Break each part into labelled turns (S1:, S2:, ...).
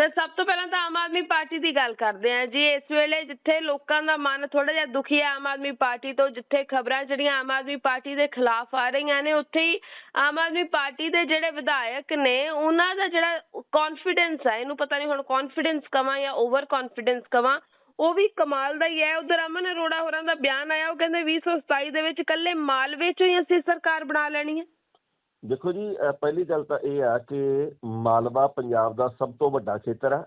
S1: Sir ਸਭ ਤੋਂ ਪਹਿਲਾਂ ਤਾਂ ਆਮ ਆਦਮੀ ਪਾਰਟੀ ਦੀ ਗੱਲ ਕਰਦੇ ਹਾਂ ਜੀ, ਇਸ ਵੇਲੇ ਜਿੱਥੇ ਲੋਕਾਂ ਦਾ ਮਨ ਥੋੜਾ ਜਿਹਾ ਦੁਖੀ ਹੈ ਆਮ ਆਦਮੀ ਪਾਰਟੀ ਤੋਂ, ਜਿੱਥੇ ਖਬਰਾਂ ਜਿਹੜੀਆਂ ਆਮ ਆਦਮੀ ਪਾਰਟੀ ਦੇ ਖਿਲਾਫ ਆ ਰਹੀਆਂ ਨੇ, ਉੱਥੇ ਹੀ ਆਮ ਆਦਮੀ ਪਾਰਟੀ ਦੇ ਜਿਹੜੇ ਵਿਧਾਇਕ ਨੇ, ਉਹਨਾਂ ਦਾ ਜਿਹੜਾ ਕੌਨਫੀਡੈਂਸ ਹੈ ਇਹਨੂੰ ਪਤਾ ਨਹੀਂ ਹੁਣ ਕੌਨਫੀਡੈਂਸ ਕਵਾਂ ਜਾਂ ਓਵਰ ਕੌਨਫੀਡੈਂਸ ਕਵਾਂ, ਉਹ ਵੀ ਕਮਾਲ ਦਾ ਹੀ ਹੈ। ਉਧਰ ਅਮਨ ਅਰੋੜਾ ਹੋਰਾਂ ਦਾ ਬਿਆਨ ਆਇਆ, ਉਹ ਕਹਿੰਦੇ 2027 ਦੇ ਵਿੱਚ ਇਕੱਲੇ ਮਾਲਵੇ ਚੋਂ ਹੀ ਅਸੀਂ ਸਰਕਾਰ ਬਣਾ ਲੈਣੀ ਹੈ।
S2: ਦੇਖੋ ਜੀ ਪਹਿਲੀ ਗੱਲ ਤਾਂ ਇਹ ਆ ਕਿ ਮਾਲਵਾ ਪੰਜਾਬ ਦਾ ਸਭ ਤੋਂ ਵੱਡਾ ਖੇਤਰ ਹੈ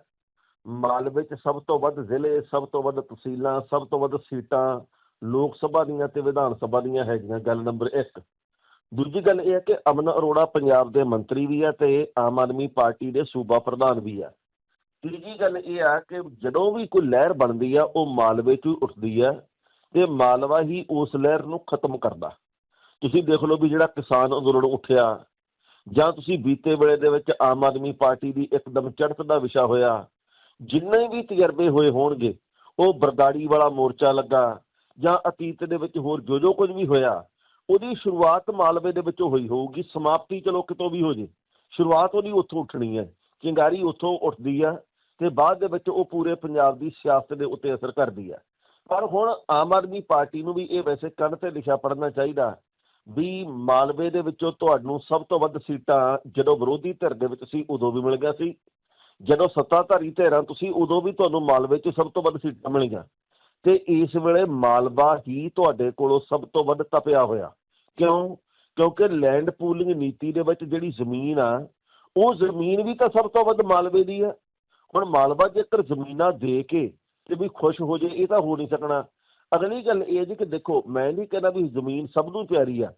S2: ਮਾਲਵੇ 'ਚ ਸਭ ਤੋਂ ਵੱਧ ਜ਼ਿਲ੍ਹੇ, ਸਭ ਤੋਂ ਵੱਧ ਤਹਿਸੀਲਾਂ, ਸਭ ਤੋਂ ਵੱਧ ਸੀਟਾਂ ਲੋਕ ਸਭਾ ਦੀਆਂ ਤੇ ਵਿਧਾਨ ਸਭਾ ਦੀਆਂ ਹੈਗੀਆਂ, ਗੱਲ ਨੰਬਰ 1 ਦੂਜੀ ਗੱਲ ਇਹ ਹੈ ਕਿ ਅਮਨ ਅਰੋੜਾ ਪੰਜਾਬ ਦੇ ਮੰਤਰੀ ਵੀ ਆ ਤੇ ਆਮ ਆਦਮੀ ਪਾਰਟੀ ਦੇ ਸੂਬਾ ਪ੍ਰਧਾਨ ਵੀ ਆ। ਤੀਜੀ ਗੱਲ ਇਹ ਆ ਕਿ ਜਦੋਂ ਵੀ ਕੋਈ ਲਹਿਰ ਬਣਦੀ ਆ, ਉਹ ਮਾਲਵੇ 'ਚ ਹੀ ਉੱਠਦੀ ਆ ਤੇ ਮਾਲਵਾ ਹੀ ਉਸ ਲਹਿਰ ਨੂੰ ਖਤਮ ਕਰਦਾ। ਤੁਸੀਂ ਦੇਖ ਲਓ ਵੀ ਜਿਹੜਾ ਕਿਸਾਨ ਅੰਦੋਲਨ ਉੱਠਿਆ, ਜਾਂ ਤੁਸੀਂ ਬੀਤੇ ਵੇਲੇ ਦੇ ਵਿੱਚ ਆਮ ਆਦਮੀ ਪਾਰਟੀ ਦੀ ਇੱਕਦਮ ਚੜ੍ਹਤ ਦਾ ਵਿਸ਼ਾ ਹੋਇਆ, ਜਿੰਨੇ ਵੀ ਤਜਰਬੇ ਹੋਏ ਹੋਣਗੇ, ਉਹ ਬਰਦਾੜੀ ਵਾਲਾ ਮੋਰਚਾ ਲੱਗਾ, ਜਾਂ ਅਤੀਤ ਦੇ ਵਿੱਚ ਹੋਰ ਜੋ ਜੋ ਕੁਝ ਵੀ ਹੋਇਆ, ਉਹਦੀ ਸ਼ੁਰੂਆਤ ਮਾਲਵੇ ਦੇ ਵਿੱਚੋਂ ਹੋਈ ਹੋਊਗੀ, ਸਮਾਪਤੀ ਚਲੋ ਕਿਤੋਂ ਵੀ ਹੋ ਜੇ, ਸ਼ੁਰੂਆਤ ਉਹਦੀ ਉੱਥੋਂ ਉੱਠਣੀ ਹੈ, ਚਿੰਗਾਰੀ ਉੱਥੋਂ ਉੱਠਦੀ ਆ, ਤੇ ਬਾਅਦ ਦੇ ਵਿੱਚ ਉਹ ਪੂਰੇ ਪੰਜਾਬ ਦੀ ਸਿਆਸਤ ਦੇ ਉੱਤੇ ਅਸਰ ਕਰਦੀ ਆ। ਪਰ ਹੁਣ ਆਮ ਆਦਮੀ ਪਾਰਟੀ ਨੂੰ ਵੀ ਇਹ ਵੈਸੇ ਕੰਨ ਤੇ ਲਿਖਿਆ ਪੜਨਾ ਚਾਹੀਦਾ ਵੀ ਮਾਲਵੇ ਦੇ ਵਿੱਚੋਂ ਤੁਹਾਨੂੰ ਸਭ ਤੋਂ ਵੱਧ ਸੀਟਾਂ ਜਦੋਂ ਵਿਰੋਧੀ ਧਿਰ ਦੇ ਵਿੱਚ ਸੀ, ਉਦੋਂ ਵੀ ਮਿਲ ਗਿਆ ਸੀ। ਜਦੋਂ ਸੱਤਾਧਾਰੀ ਧਿਰਾਂ ਤੁਸੀਂ, ਉਦੋਂ ਵੀ ਤੁਹਾਨੂੰ ਮਾਲਵੇ 'ਚ ਸਭ ਤੋਂ ਵੱਧ ਸੀਟਾਂ ਮਿਲੀਆਂ। ਤੇ ਇਸ ਵੇਲੇ ਮਾਲਵਾ ਹੀ ਤੁਹਾਡੇ ਕੋਲੋਂ ਸਭ ਤੋਂ ਵੱਧ ਤਪਿਆ ਹੋਇਆ। ਕਿਉਂ? ਕਿਉਂਕਿ ਲੈਂਡ ਪੂਲਿੰਗ ਨੀਤੀ ਦੇ ਵਿੱਚ ਜਿਹੜੀ ਜ਼ਮੀਨ ਆ, ਉਹ ਜ਼ਮੀਨ ਵੀ ਤਾਂ ਸਭ ਤੋਂ ਵੱਧ ਮਾਲਵੇ ਦੀ ਆ। ਹੁਣ ਮਾਲਵਾ ਜੇਕਰ ਜ਼ਮੀਨਾਂ ਦੇ ਕੇ ਤੇ ਵੀ ਖੁਸ਼ ਹੋ ਜੇ, ਇਹ ਤਾਂ ਹੋ ਨਹੀਂ ਸਕਣਾ। ਅਗਲੀ ਗੱਲ ਇਹ ਹੈ ਜੀ ਕਿ ਦੇਖੋ, ਮੈਂ ਨਹੀਂ ਕਹਿੰਦਾ ਵੀ ਜ਼ਮੀਨ ਸਭ ਨੂੰ ਪਿਆਰੀ ਆ,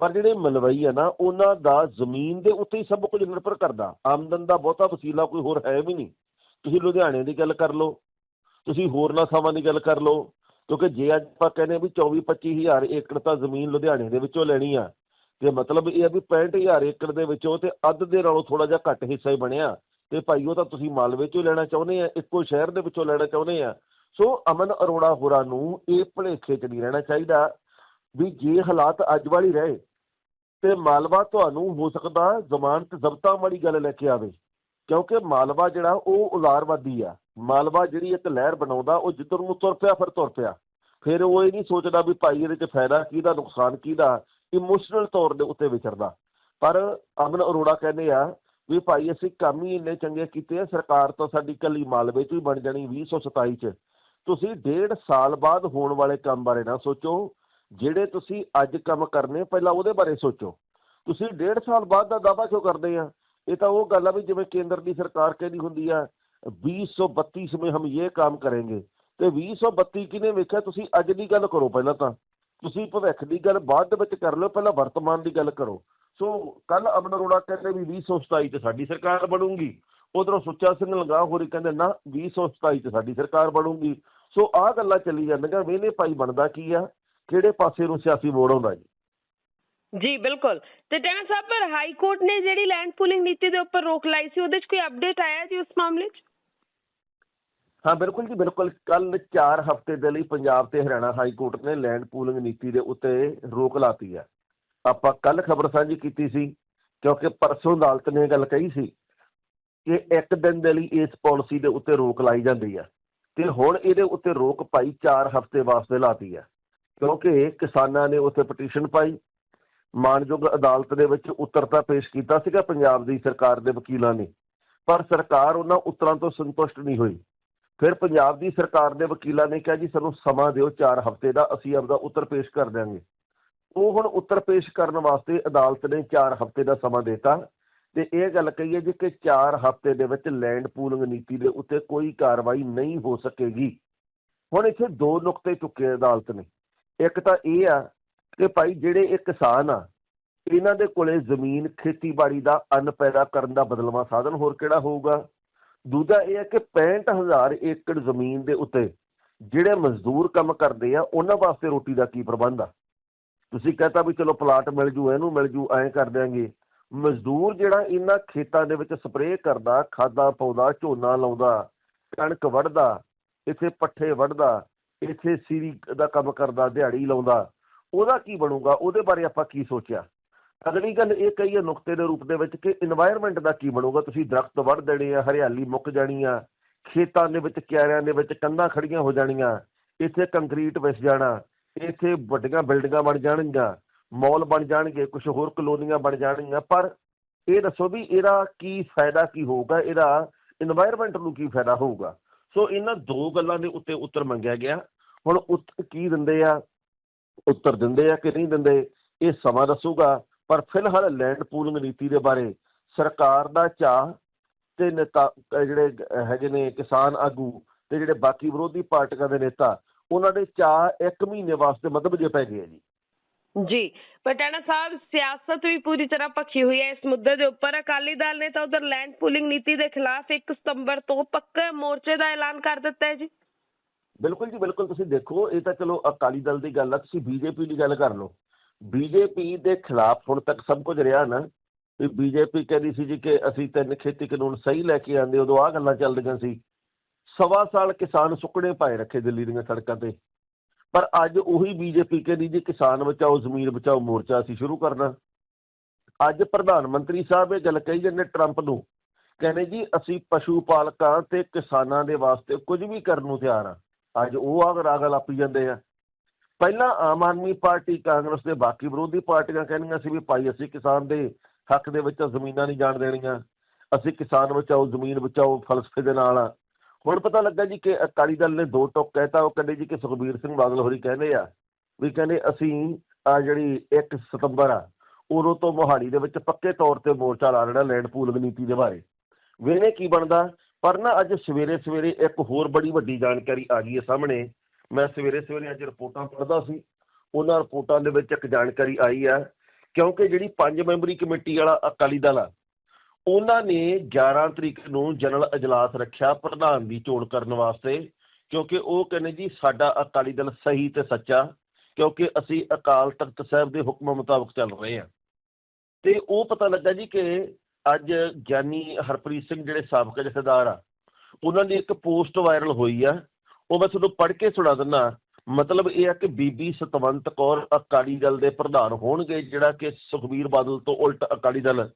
S2: ਪਰ ਜਿਹੜੇ ਮਲਵਈ ਆ ਨਾ, ਉਹਨਾਂ ਦਾ ਜ਼ਮੀਨ ਦੇ ਉੱਤੇ ਹੀ ਸਭ ਕੁਝ ਨਿਰਭਰ ਕਰਦਾ। ਆਮਦਨ ਦਾ ਬਹੁਤਾ ਵਸੀਲਾ ਕੋਈ ਹੋਰ ਹੈ ਵੀ ਨਹੀਂ। ਤੁਸੀਂ ਲੁਧਿਆਣੇ ਦੀ ਗੱਲ ਕਰ ਲਓ, ਤੁਸੀਂ ਹੋਰਨਾਂ ਥਾਵਾਂ ਦੀ ਗੱਲ ਕਰ ਲਓ, ਕਿਉਂਕਿ ਜੇ ਅੱਜ ਆਪਾਂ ਕਹਿੰਦੇ ਵੀ 24 25000 ਏਕੜ ਤਾਂ ਜ਼ਮੀਨ ਲੁਧਿਆਣੇ ਦੇ ਵਿੱਚੋਂ ਲੈਣੀ ਆ, ਤੇ ਮਤਲਬ ਇਹ ਆ ਵੀ 65000 ਏਕੜ ਦੇ ਵਿੱਚੋਂ ਤੇ ਅੱਧ ਦੇ ਨਾਲੋਂ ਥੋੜਾ ਜਿਹਾ ਘੱਟ ਹਿੱਸਾ ਹੀ ਬਣਿਆ। ਤੇ ਭਾਈ ਉਹ ਤਾਂ ਤੁਸੀਂ ਮਾਲਵੇ ਚੋਂ ਲੈਣਾ ਚਾਹੁੰਦੇ ਆ, ਇੱਕੋ ਸ਼ਹਿਰ ਦੇ ਵਿੱਚੋਂ ਲੈਣਾ ਚਾਹੁੰਦੇ ਆ ਸੋ ਅਮਨ ਅਰੋੜਾ ਹੋਰਾਂ ਨੂੰ ਇਹ ਭੁਲੇਖੇ 'ਚ ਨਹੀਂ ਰਹਿਣਾ ਚਾਹੀਦਾ ਵੀ ਜੇ ਹਾਲਾਤ ਅੱਜ ਵਾਲੀ ਰਹੇ ਤੇ ਮਾਲਵਾ ਤੁਹਾਨੂੰ ਹੋ ਸਕਦਾ ਜ਼ਮਾਨਤ ਜ਼ਬਤਾਂ ਵਾਲੀ ਗੱਲ ਲੈ ਕੇ ਆਵੇ, ਕਿਉਂਕਿ ਮਾਲਵਾ ਜਿਹੜਾ ਉਹ ਉਲਾਰਵਾਦੀ ਆ। ਮਾਲਵਾ ਜਿਹੜੀ ਇੱਕ ਲਹਿਰ ਬਣਾਉਂਦਾ, ਉਹ ਜਿੱਧਰ ਨੂੰ ਤੁਰ ਪਿਆ, ਫਿਰ ਤੁਰ ਪਿਆ। ਫਿਰ ਉਹ ਇਹ ਨਹੀਂ ਸੋਚਦਾ ਵੀ ਭਾਈ ਇਹਦੇ 'ਚ ਫਾਇਦਾ ਕਿਹਦਾ, ਨੁਕਸਾਨ ਕਿਹਦਾ ਇਮੋਸ਼ਨਲ ਤੌਰ ਦੇ ਉੱਤੇ ਵਿਚਰਦਾ। ਪਰ ਅਮਨ ਅਰੋੜਾ ਕਹਿੰਦੇ ਆ ਵੀ ਭਾਈ ਅਸੀਂ ਕੰਮ ਹੀ ਇੰਨੇ ਚੰਗੇ ਕੀਤੇ ਆ, ਸਰਕਾਰ ਤਾਂ ਸਾਡੀ ਕੱਲੀ ਮਾਲਵੇ 'ਚ ਹੀ ਬਣ ਜਾਣੀ 2027 'ਚ। ਤੁਸੀਂ ਡੇਢ ਸਾਲ ਬਾਅਦ ਹੋਣ ਵਾਲੇ ਕੰਮ ਬਾਰੇ ਨਾ ਸੋਚੋ। ਜਿਹੜੇ ਤੁਸੀਂ ਅੱਜ ਕੰਮ ਕਰਨੇ ਪਹਿਲਾਂ ਉਹਦੇ ਬਾਰੇ ਸੋਚੋ। ਤੁਸੀਂ ਡੇਢ ਸਾਲ ਬਾਅਦ ਦਾ ਦਾਅਵਾ ਕਿਉਂ ਕਰਦੇ ਆ? ਇਹ ਤਾਂ ਉਹ ਗੱਲ ਆ ਵੀ ਜਿਵੇਂ ਕੇਂਦਰ ਦੀ ਸਰਕਾਰ ਕਹਿੰਦੀ ਹੁੰਦੀ ਆ 2032 ਸਮੇਂ ਹਮ ਇਹ ਕੰਮ ਕਰਾਂਗੇ। ਤੇ 2032 ਕਿਨੇ ਵੇਖਿਆ? ਤੁਸੀਂ ਅੱਜ ਦੀ ਗੱਲ ਕਰੋ ਪਹਿਲਾਂ ਤਾਂ। ਤੁਸੀਂ ਭਵਿੱਖ ਦੀ ਗੱਲ ਬਾਅਦ ਦੇ ਵਿੱਚ ਕਰ ਲਓ, ਪਹਿਲਾਂ ਵਰਤਮਾਨ ਦੀ ਗੱਲ ਕਰੋ। ਸੋ ਕੱਲ ਅਮਨ ਅਰੋੜਾ ਕਹਿੰਦੇ ਵੀ 2027 ਤੇ ਸਾਡੀ ਸਰਕਾਰ ਬਣੂਗੀ। ਉਧਰੋਂ ਸੁੱਚਾ ਸਿੰਘ ਲੰਗਾਹ ਹੋਰੀ ਕਹਿੰਦੇ ਨਾ 2027 ਤੇ ਸਾਡੀ ਸਰਕਾਰ ਬਣੂਗੀ। ਸੋ ਆਹ ਗੱਲਾਂ ਚੱਲੀ ਜਾਂਦੀਆਂ ਵੇਲੇ ਭਾਈ ਬਣਦਾ ਕੀ ਆ? ਕਿਹੜੇ ਪਾਸੇ ਨੂੰ ਸਿਆਸੀ ਮੋੜ ਆਉਂਦਾ ਜੀ?
S1: ਜੀ ਬਿਲਕੁਲ। ਤੇ ਟੈਣਾ ਸਾਹਿਬ ਪਰ ਹਾਈ ਕੋਰਟ ਨੇ ਜਿਹੜੀ ਲੈਂਡ ਪੂਲਿੰਗ ਨੀਤੀ ਦੇ ਉੱਪਰ ਰੋਕ ਲਾਈ ਸੀ ਉਹਦੇ 'ਚ ਕੋਈ ਅਪਡੇਟ ਆਇਆ ਜੀ ਉਸ ਮਾਮਲੇ 'ਚ?
S2: ਹਾਂ ਬਿਲਕੁਲ ਜੀ ਬਿਲਕੁਲ। ਕੱਲ 4 ਹਫ਼ਤੇ ਦੇ ਲਈ ਪੰਜਾਬ ਤੇ ਹਰਿਆਣਾ ਹਾਈ ਕੋਰਟ ਨੇ ਲੈਂਡ ਪੂਲਿੰਗ ਨੀਤੀ ਦੇ ਉੱਤੇ ਰੋਕ ਲਾਤੀ ਹੈ ਆਪਾਂ ਕੱਲ ਖਬਰ ਸਾਂਝੀ ਕੀਤੀ ਸੀ ਕਿਉਂਕਿ ਪਰਸੋਂ ਅਦਾਲਤ ਨੇ ਇਹ ਗੱਲ ਕਹੀ ਸੀ ਕਿ ਇੱਕ ਦਿਨ ਦੇ ਲਈ ਇਸ ਪਾਲਿਸੀ ਦੇ ਉੱਤੇ ਰੋਕ ਲਾਈ ਜਾਂਦੀ ਹੈ ਤੇ ਹੁਣ ਇਹਦੇ ਉੱਤੇ ਰੋਕ ਪਾਈ 4 ਹਫ਼ਤੇ ਵਾਸਤੇ ਲਾਤੀ ਹੈ। ਕਿਉਂਕਿ ਕਿਸਾਨਾਂ ਨੇ ਉੱਥੇ ਪਟੀਸ਼ਨ ਪਾਈ। ਮਾਨਯੋਗ ਅਦਾਲਤ ਦੇ ਵਿੱਚ ਉੱਤਰ ਤਾਂ ਪੇਸ਼ ਕੀਤਾ ਸੀਗਾ, ਪੰਜਾਬ ਦੀ ਸਰਕਾਰ ਦੇ ਵਕੀਲਾਂ ਨੇ। ਪਰ ਸਰਕਾਰ ਉਹਨਾਂ ਉੱਤਰਾਂ ਤੋਂ ਸੰਤੁਸ਼ਟ ਨਹੀਂ ਹੋਈ। ਫਿਰ ਪੰਜਾਬ ਦੀ ਸਰਕਾਰ ਦੇ ਵਕੀਲਾਂ ਨੇ ਕਿਹਾ ਜੀ, ਸਾਨੂੰ ਸਮਾਂ ਦਿਓ 4 ਹਫ਼ਤੇ ਦਾ, ਅਸੀਂ ਆਪਦਾ ਉੱਤਰ ਪੇਸ਼ ਕਰ ਦਿਆਂਗੇ। ਉਹ ਹੁਣ ਉੱਤਰ ਪੇਸ਼ ਕਰਨ ਵਾਸਤੇ ਅਦਾਲਤ ਨੇ 4 ਹਫ਼ਤੇ ਦਾ ਸਮਾਂ ਦਿੱਤਾ। ਤੇ ਇਹ ਗੱਲ ਕਹੀਏ ਜੀ ਕਿ 4 ਹਫ਼ਤੇ ਦੇ ਵਿੱਚ ਲੈਂਡ ਪੂਲਿੰਗ ਨੀਤੀ ਦੇ ਉੱਤੇ ਕੋਈ ਕਾਰਵਾਈ ਨਹੀਂ ਹੋ ਸਕੇਗੀ। ਹੁਣ ਇੱਥੇ ਦੋ ਨੁਕਤੇ ਚੁੱਕੇ ਅਦਾਲਤ ਨੇ। ਇੱਕ ਤਾਂ ਇਹ ਆ ਕਿ ਭਾਈ ਜਿਹੜੇ ਇਹ ਕਿਸਾਨ ਆ, ਇਹਨਾਂ ਦੇ ਕੋਲੇ ਜ਼ਮੀਨ ਖੇਤੀਬਾੜੀ ਦਾ ਅੰਨ ਪੈਦਾ ਕਰਨ ਦਾ ਬਦਲਵਾਂ ਸਾਧਨ ਹੋਰ ਕਿਹੜਾ ਹੋਊਗਾ? ਦੂਜਾ ਇਹ ਹੈ ਕਿ 65000 ਏਕੜ ਜ਼ਮੀਨ ਦੇ ਉੱਤੇ ਜਿਹੜੇ ਮਜ਼ਦੂਰ ਕੰਮ ਕਰਦੇ ਆ, ਉਹਨਾਂ ਵਾਸਤੇ ਰੋਟੀ ਦਾ ਕੀ ਪ੍ਰਬੰਧ ਆ? ਤੁਸੀਂ ਕਹਤਾ ਵੀ ਚਲੋ ਪਲਾਟ ਮਿਲ ਜੂ, ਇਹਨੂੰ ਮਿਲ ਜੂ, ਐਂ ਕਰ ਦਿਆਂਗੇ। ਮਜ਼ਦੂਰ ਜਿਹੜਾ ਇਹਨਾਂ ਖੇਤਾਂ ਦੇ ਵਿੱਚ ਸਪਰੇਅ ਕਰਦਾ, ਖਾਦਾਂ ਪਾਉਂਦਾ, ਝੋਨਾ ਲਾਉਂਦਾ, ਕਣਕ ਵੱਢਦਾ, ਇੱਥੇ ਪੱਠੇ ਵੱਢਦਾ, ਇੱਥੇ ਸੀਰੀ ਦਾ ਕੰਮ ਕਰਦਾ, ਦਿਹਾੜੀ ਲਾਉਂਦਾ, ਉਹਦਾ ਕੀ ਬਣੂਗਾ? ਉਹਦੇ ਬਾਰੇ ਆਪਾਂ ਕੀ ਸੋਚਿਆ? ਅਗਲੀ ਗੱਲ ਇਹ ਕਹੀਏ ਨੁਕਤੇ ਦੇ ਰੂਪ ਦੇ ਵਿੱਚ ਕਿ এনवायरमेंट ਦਾ ਕੀ ਬਣੂਗਾ? ਤੁਸੀਂ ਦਰਖਤ ਵੱਢ ਦੇਣੇ ਆ, ਹਰਿਆਲੀ ਮੁੱਕ ਜਾਣੀ ਆ, ਖੇਤਾਂ ਦੇ ਵਿੱਚ, ਕਿਆਰਿਆਂ ਦੇ ਵਿੱਚ ਕੰਧਾਂ ਖੜੀਆਂ ਹੋ ਜਾਣੀਆਂ, ਇੱਥੇ ਕੰਕਰੀਟ ਵਿਸ ਜਾਣਾ, ਇੱਥੇ ਵੱਡੀਆਂ ਬਿਲਡਿੰਗਾਂ ਬਣ ਜਾਣਗੀਆਂ ਮਾਲ ਬਣ ਜਾਣਗੇ ਕੁਝ ਹੋਰ ਕਲੋਨੀਆਂ ਬਣ ਜਾਣਗੀਆਂ, ਪਰ ਇਹ ਦੱਸੋ ਵੀ ਇਹਦਾ ਕੀ ਫਾਇਦਾ ਕੀ ਹੋਊਗਾ? ਇਹਦਾ এনवायरमेंट ਨੂੰ ਕੀ ਫਾਇਦਾ ਹੋਊਗਾ? ਸੋ ਇਹਨਾਂ ਦੋ ਗੱਲਾਂ ਦੇ ਉੱਤੇ ਉੱਤਰ ਮੰਗਿਆ ਗਿਆ। ਹੁਣ ਕੀ ਦਿੰਦੇ ਆ? ਉੱਤਰ ਦਿੰਦੇ ਆ ਕਿ ਨਹੀਂ ਦਿੰਦੇ? ਇਹ ਸਮਾਂ ਦੱਸੂਗਾ। ਪਰ ਫਿਲਹਾਲ ਲੈਂਡ ਪੂਲਿੰਗ ਨੀਤੀ ਦੇ ਬਾਰੇ ਸਰਕਾਰ ਦਾ ਚਾਹ ਤੇ ਨੇਤਾ ਜਿਹੜੇ ਹੈਗੇ ਨੇ ਕਿਸਾਨ ਆਗੂ ਤੇ ਜਿਹੜੇ ਬਾਕੀ ਵਿਰੋਧੀ ਪਾਰਟੀਆਂ ਦੇ ਨੇਤਾ, ਉਹਨਾਂ ਦੇ ਚਾਹ ਇੱਕ ਮਹੀਨੇ ਵਾਸਤੇ ਮਤਲਬ ਜੇ ਪੈ ਗਏ ਜੀ।
S1: ਜੀ। ਪਟਾਣਾ ਸਾਹਿਬ ਸਿਆਸਤ ਵੀ ਪੂਰੀ ਤਰ੍ਹਾਂ ਪੱਖੀ ਹੋਈ ਹੈ ਇਸ ਮੁੱਦੇ ਦੇ ਉੱਪਰ। ਅਕਾਲੀ ਦਲ ਨੇ ਤਾਂ ਉਧਰ ਲੈਂਡ ਪੂਲਿੰਗ ਨੀਤੀ ਦੇ ਖਿਲਾਫ 1 ਸਤੰਬਰ ਤੋਂ ਪੱਕੇ ਮੋਰਚੇ ਦਾ ਐਲਾਨ ਕਰ ਦਿੱਤਾ ਹੈ ਜੀ।
S2: ਬਿਲਕੁਲ ਜੀ, ਬਿਲਕੁਲ ਤੁਸੀਂ ਦੇਖੋ, ਇਹ ਤਾਂ ਚਲੋ ਅਕਾਲੀ ਦਲ ਦੀ ਗੱਲ ਆ, ਤੁਸੀਂ ਬੀਜੇਪੀ ਦੀ ਗੱਲ ਕਰ ਲਓ। ਬੀਜੇਪੀ ਦੇ ਖਿਲਾਫ ਹੁਣ ਤੱਕ ਸਭ ਕੁਝ ਰਿਹਾ ਨਾ, ਵੀ ਬੀਜੇਪੀ ਕਹਿੰਦੀ ਸੀ ਜੀ ਕਿ ਅਸੀਂ ਤਿੰਨ ਖੇਤੀ ਕਾਨੂੰਨ ਸਹੀ ਲੈ ਕੇ ਆਂਦੇ ਉਦੋਂ ਆ ਗੱਲਾਂ ਚੱਲਦੀਆਂ ਸੀ। ਸਵਾ ਸਾਲ ਕਿਸਾਨ ਸੁੱਕਣੇ ਪਾਏ ਰੱਖੇ ਦਿੱਲੀ ਦੀਆਂ ਸੜਕਾਂ ਤੇ। ਪਰ ਅੱਜ ਉਹੀ ਬੀਜੇਪੀ ਕਹਿੰਦੀ ਜੀ ਕਿਸਾਨ ਬਚਾਓ, ਜ਼ਮੀਨ ਬਚਾਓ, ਮੋਰਚਾ ਅਸੀਂ ਸ਼ੁਰੂ ਕਰਨਾ। ਅੱਜ ਪ੍ਰਧਾਨ ਮੰਤਰੀ ਸਾਹਿਬ ਇਹ ਗੱਲ ਕਹੀ ਜਾਂਦੇ ਟਰੰਪ ਨੂੰ, ਕਹਿੰਦੇ ਜੀ ਅਸੀਂ ਪਸ਼ੂ ਪਾਲਕਾਂ ਤੇ ਕਿਸਾਨਾਂ ਦੇ ਵਾਸਤੇ ਕੁਝ ਵੀ ਕਰਨ ਨੂੰ ਤਿਆਰ ਆ। ਅੱਜ ਉਹ ਆਗ ਰਾਗ ਲਾਪੀ ਜਾਂਦੇ ਆ। ਪਹਿਲਾਂ ਆਮ ਆਦਮੀ ਪਾਰਟੀ, ਕਾਂਗਰਸ ਦੇ ਬਾਕੀ ਵਿਰੋਧੀ ਪਾਰਟੀਆਂ ਕਹਿੰਦੀਆਂ ਸੀ ਵੀ ਭਾਈ ਅਸੀਂ ਕਿਸਾਨ ਦੇ ਹੱਕ ਦੇ ਵਿੱਚ ਜ਼ਮੀਨਾਂ ਨਹੀਂ ਜਾਣ ਦੇਣੀਆਂ। ਅਸੀਂ ਕਿਸਾਨ ਬਚਾਓ, ਜ਼ਮੀਨ ਬਚਾਓ, ਫਲਸਫੇ ਦੇ ਨਾਲ ਆ। ਹੁਣ ਪਤਾ ਲੱਗਾ ਜੀ ਕਿ ਅਕਾਲੀ ਦਲ ਨੇ ਦੋ ਟੋਕ ਕਹਿਤਾ, ਉਹ ਕਹਿੰਦੇ ਜੀ ਕਿ ਸੁਖਬੀਰ ਸਿੰਘ ਬਾਦਲ ਹੋਰੀ ਕਹਿੰਦੇ ਆ ਵੀ ਕਹਿੰਦੇ ਅਸੀਂ ਆ ਜਿਹੜੀ 1 ਸਤੰਬਰ ਆ, ਉਦੋਂ ਤੋਂ ਮੋਹਾਲੀ ਦੇ ਵਿੱਚ ਪੱਕੇ ਤੌਰ ਤੇ ਮੋਰਚਾ ਲਾ ਲੈਣਾ ਲੈਂਡ ਪੂਲਿੰਗ ਨੀਤੀ ਦੇ ਬਾਰੇ। ਵੇਨੇ ਕੀ ਬਣਦਾ, ਪਰ ਨਾ ਅੱਜ ਸਵੇਰੇ ਸਵੇਰੇ ਇੱਕ ਹੋਰ ਬੜੀ ਵੱਡੀ ਜਾਣਕਾਰੀ ਆ ਗਈ ਹੈ ਸਾਹਮਣੇ। ਮੈਂ ਸਵੇਰੇ ਸਵੇਰੇ ਅੱਜ ਰਿਪੋਰਟਾਂ ਪੜ੍ਹਦਾ ਸੀ, ਉਹਨਾਂ ਰਿਪੋਰਟਾਂ ਦੇ ਵਿੱਚ ਇੱਕ ਜਾਣਕਾਰੀ ਆਈ ਆ ਕਿਉਂਕਿ ਜਿਹੜੀ ਪੰਜ ਮੈਂਬਰੀ ਕਮੇਟੀ ਵਾਲਾ ਅਕਾਲੀ ਦਲ ਆ ਉਹਨਾਂ ਨੇ 11 ਤਰੀਕ ਨੂੰ ਜਨਰਲ ਅਜਲਾਸ ਰੱਖਿਆ ਪ੍ਰਧਾਨ ਦੀ ਚੋਣ ਕਰਨ ਵਾਸਤੇ, ਕਿਉਂਕਿ ਉਹ ਕਹਿੰਦੇ ਜੀ ਸਾਡਾ ਅਕਾਲੀ ਦਲ ਸਹੀ ਤੇ ਸੱਚਾ, ਕਿਉਂਕਿ ਅਸੀਂ ਅਕਾਲ ਤਖਤ ਸਾਹਿਬ ਦੇ ਹੁਕਮ ਮੁਤਾਬਕ ਚੱਲ ਰਹੇ ਹਾਂ। ਤੇ ਉਹ ਪਤਾ ਲੱਗਾ ਜੀ ਕਿ ਅੱਜ ਗਿਆਨੀ ਹਰਪ੍ਰੀਤ ਸਿੰਘ ਜਿਹੜੇ ਸਾਬਕਾ ਜਥੇਦਾਰ ਆ, ਉਹਨਾਂ ਦੀ ਇੱਕ ਪੋਸਟ ਵਾਇਰਲ ਹੋਈ ਆ। ਉਹ ਮੈਂ ਤੁਹਾਨੂੰ ਪੜ੍ਹ ਕੇ ਸੁਣਾ ਦਿੰਦਾ ਮਤਲਬ ਇਹ ਆ ਕਿ ਬੀਬੀ ਸਤਵੰਤ ਕੌਰ ਅਕਾਲੀ ਦਲ ਦੇ ਪ੍ਰਧਾਨ ਹੋਣਗੇ, ਜਿਹੜਾ ਕਿ ਸੁਖਬੀਰ ਬਾਦਲ ਤੋਂ ਉਲਟ ਅਕਾਲੀ ਦਲ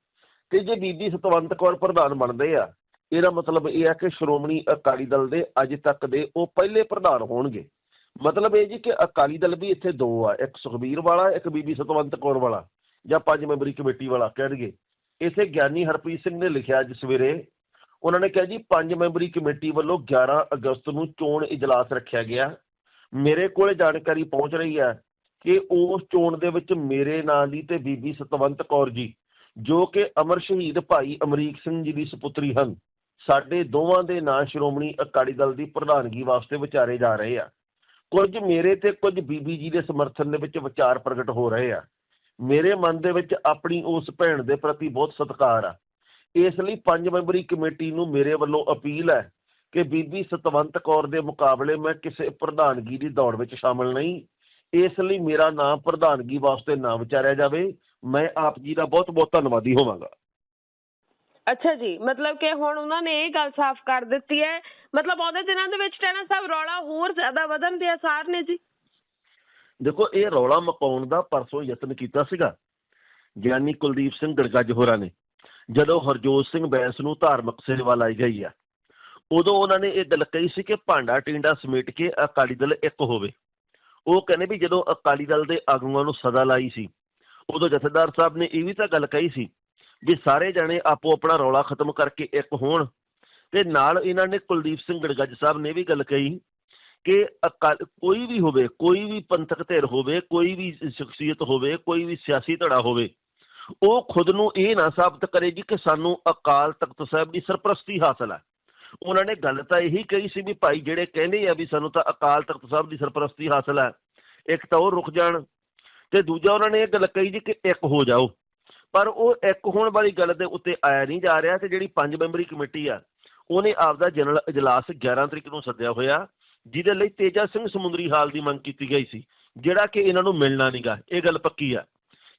S2: ਤੇ ਜੇ ਬੀਬੀ ਸਤਵੰਤ ਕੌਰ ਪ੍ਰਧਾਨ ਬਣਦੇ ਆ, ਇਹਦਾ ਮਤਲਬ ਇਹ ਆ ਕਿ ਸ਼੍ਰੋਮਣੀ ਅਕਾਲੀ ਦਲ ਦੇ ਅੱਜ ਤੱਕ ਦੇ ਉਹ ਪਹਿਲੇ ਪ੍ਰਧਾਨ ਹੋਣਗੇ। ਮਤਲਬ ਇਹ ਜੀ ਕਿ ਅਕਾਲੀ ਦਲ ਵੀ ਇੱਥੇ ਦੋ ਆ, ਇੱਕ ਸੁਖਬੀਰ ਵਾਲਾ, ਇੱਕ ਬੀਬੀ ਸਤਵੰਤ ਕੌਰ ਵਾਲਾ, ਜਾਂ ਪੰਜ ਮੈਂਬਰੀ ਕਮੇਟੀ ਵਾਲਾ ਕਹਿਣਗੇ। ਇਸੇ ਗਿਆਨੀ ਹਰਪ੍ਰੀਤ ਸਿੰਘ ਨੇ ਲਿਖਿਆ ਅੱਜ ਸਵੇਰੇ, ਉਹਨਾਂ ਨੇ ਕਿਹਾ ਜੀ, ਪੰਜ ਮੈਂਬਰੀ ਕਮੇਟੀ ਵੱਲੋਂ 11 ਅਗਸਤ ਨੂੰ ਚੋਣ ਇਜਲਾਸ ਰੱਖਿਆ ਗਿਆ। ਮੇਰੇ ਕੋਲੇ ਜਾਣਕਾਰੀ ਪਹੁੰਚ ਰਹੀ ਹੈ ਕਿ ਉਸ ਚੋਣ ਦੇ ਵਿੱਚ ਮੇਰੇ ਨਾਂ ਦੀ ਤੇ ਬੀਬੀ ਸਤਵੰਤ ਕੌਰ ਜੀ ਜੋ ਕਿ ਅਮਰ ਸ਼ਹੀਦ ਭਾਈ ਅਮਰੀਕ ਸਿੰਘ ਜੀ ਦੀ ਸੁਪੁੱਤਰੀ ਹਨ। ਸਾਡੇ ਦੋਵਾਂ ਦੇ ਨਾਂ ਸ਼੍ਰੋਮਣੀ ਅਕਾਲੀ ਦਲ ਦੀ ਪ੍ਰਧਾਨਗੀ ਵਾਸਤੇ ਵਿਚਾਰੇ ਜਾ ਰਹੇ ਆ। ਕੁਝ ਮੇਰੇ ਤੇ ਕੁਝ ਬੀਬੀ ਜੀ ਦੇ ਸਮਰਥਨ ਦੇ ਵਿੱਚ ਵਿਚਾਰ ਪ੍ਰਗਟ ਹੋ ਰਹੇ ਆ। ਮੇਰੇ ਮਨ ਦੇ ਵਿੱਚ ਆਪਣੀ ਉਸ ਭੈਣ ਦੇ ਪ੍ਰਤੀ ਬਹੁਤ ਸਤਿਕਾਰ ਆ। ਇਸ ਲਈ ਪੰਜ ਮੈਂਬਰੀ ਕਮੇਟੀ ਨੂੰ ਮੇਰੇ ਵੱਲੋਂ ਅਪੀਲ ਹੈ ਕਿ ਬੀਬੀ ਸਤਵੰਤ ਕੌਰ ਦੇ ਮੁਕਾਬਲੇ ਮੈਂ ਕਿਸੇ ਪ੍ਰਧਾਨਗੀ ਦੀ ਦੌੜ ਵਿੱਚ ਸ਼ਾਮਲ ਨਹੀਂ। ਇਸ ਲਈ ਮੇਰਾ ਨਾਮ ਪ੍ਰਧਾਨਗੀ ਵਾਸਤੇ ਨਾ ਵਿਚਾਰਿਆ ਜਾਵੇ। ਮੈਂ ਆਪ ਜੀ ਦਾ ਬਹੁਤ ਬਹੁਤ ਧੰਨਵਾਦੀ ਹੋਵਾਂਗਾ।
S1: ਅੱਛਾ ਜੀ ਮਤਲਬ ਕਿ ਹੁਣ ਉਹਨਾਂ ਨੇ ਇਹ ਗੱਲ ਸਾਫ਼ ਕਰ ਦਿੱਤੀ ਹੈ। ਮਤਲਬ ਆਉਂਦੇ ਦਿਨਾਂ ਦੇ ਵਿੱਚ ਟੈਣਾ ਸਾਹਿਬ ਰੌਲਾ ਹੋਰ ਜ਼ਿਆਦਾ ਵਧਣ ਦੇ ਆਸਾਰ ਨੇ ਜੀ।
S2: ਦੇਖੋ ਇਹ ਰੌਲਾ ਮਕਾਉਣ ਦਾ ਪਰਸੋਂ ਯਤਨ ਕੀਤਾ ਸੀਗਾ। ਗਿਆਨੀ ਕੁਲਦੀਪ ਸਿੰਘ ਗੜਗੱਜ ਹੋਰਾਂ ਨੇ। ਜਦੋਂ ਹਰਜੋਤ ਸਿੰਘ ਬੈਂਸ ਨੂੰ ਧਾਰਮਿਕ ਸੇਵਾ ਲਾਈ ਗਈ ਆ ਉਦੋਂ ਉਹਨਾਂ ਨੇ ਇਹ ਗੱਲ ਕਹੀ ਸੀ ਕਿ ਭਾਂਡਾ ਟਿੰਡਾ ਸਮੇਟ ਕੇ ਅਕਾਲੀ ਦਲ ਇੱਕ ਹੋਵੇ। ਉਹ ਕਹਿੰਦੇ ਵੀ ਜਦੋਂ ਅਕਾਲੀ ਦਲ ਦੇ ਆਗੂਆਂ ਨੂੰ ਸਜ਼ਾ ਲਾਈ ਸੀ, ਉਦੋਂ ਜਥੇਦਾਰ ਸਾਹਿਬ ਨੇ ਇਹ ਵੀ ਤਾਂ ਗੱਲ ਕਹੀ ਸੀ ਵੀ ਸਾਰੇ ਜਣੇ ਆਪੋ ਆਪਣਾ ਰੌਲਾ ਖਤਮ ਕਰਕੇ ਇੱਕ ਹੋਣ। ਤੇ ਨਾਲ ਇਹਨਾਂ ਨੇ ਕੁਲਦੀਪ ਸਿੰਘ ਗੜਗੱਜ ਸਾਹਿਬ ਨੇ ਵੀ ਗੱਲ ਕਹੀ ਕਿ ਅਕਾਲ, ਕੋਈ ਵੀ ਹੋਵੇ, ਕੋਈ ਵੀ ਪੰਥਕ ਧਿਰ ਹੋਵੇ, ਕੋਈ ਵੀ ਸ਼ਖਸੀਅਤ ਹੋਵੇ, ਕੋਈ ਵੀ ਸਿਆਸੀ ਧੜਾ ਹੋਵੇ, ਉਹ ਖੁਦ ਨੂੰ ਇਹ ਨਾ ਸਾਬਤ ਕਰੇ ਜੀ ਕਿ ਸਾਨੂੰ ਅਕਾਲ ਤਖਤ ਸਾਹਿਬ ਦੀ ਸਰਪ੍ਰਸਤੀ ਹਾਸਲ ਹੈ ਉਹਨਾਂ ਨੇ ਗੱਲ ਤਾਂ ਇਹੀ ਕਹੀ ਸੀ ਵੀ ਭਾਈ ਜਿਹੜੇ ਕਹਿੰਦੇ ਆ ਵੀ ਸਾਨੂੰ ਤਾਂ ਅਕਾਲ ਤਖਤ ਸਾਹਿਬ ਦੀ ਸਰਪ੍ਰਸਤੀ ਹਾਸਲ ਹੈ, ਇੱਕ ਤਾਂ ਉਹ ਰੁਕ ਜਾਣ ਤੇ ਦੂਜਾ ਉਹਨਾਂ ਨੇ ਇਹ ਗੱਲ ਕਹੀ ਜੀ ਕਿ ਇੱਕ ਹੋ ਜਾਓ। ਪਰ ਉਹ ਇੱਕ ਹੋਣ ਵਾਲੀ ਗੱਲ ਦੇ ਉੱਤੇ ਆਇਆ ਨਹੀਂ ਜਾ ਰਿਹਾ ਤੇ ਜਿਹੜੀ ਪੰਜ ਮੈਂਬਰੀ ਕਮੇਟੀ ਆ, ਉਹਨੇ ਆਪਦਾ ਜਨਰਲ ਇਜਲਾਸ 11 ਤਰੀਕ ਨੂੰ ਸੱਦਿਆ ਹੋਇਆ, ਜਿਹਦੇ ਲਈ ਤੇਜਾ ਸਿੰਘ ਸਮੁੰਦਰੀ ਹਾਲ ਦੀ ਮੰਗ ਕੀਤੀ ਗਈ ਸੀ, ਜਿਹੜਾ ਕਿ ਇਹਨਾਂ ਨੂੰ ਮਿਲਣਾ ਨਹੀਂਗਾ ਇਹ ਗੱਲ ਪੱਕੀ ਆ।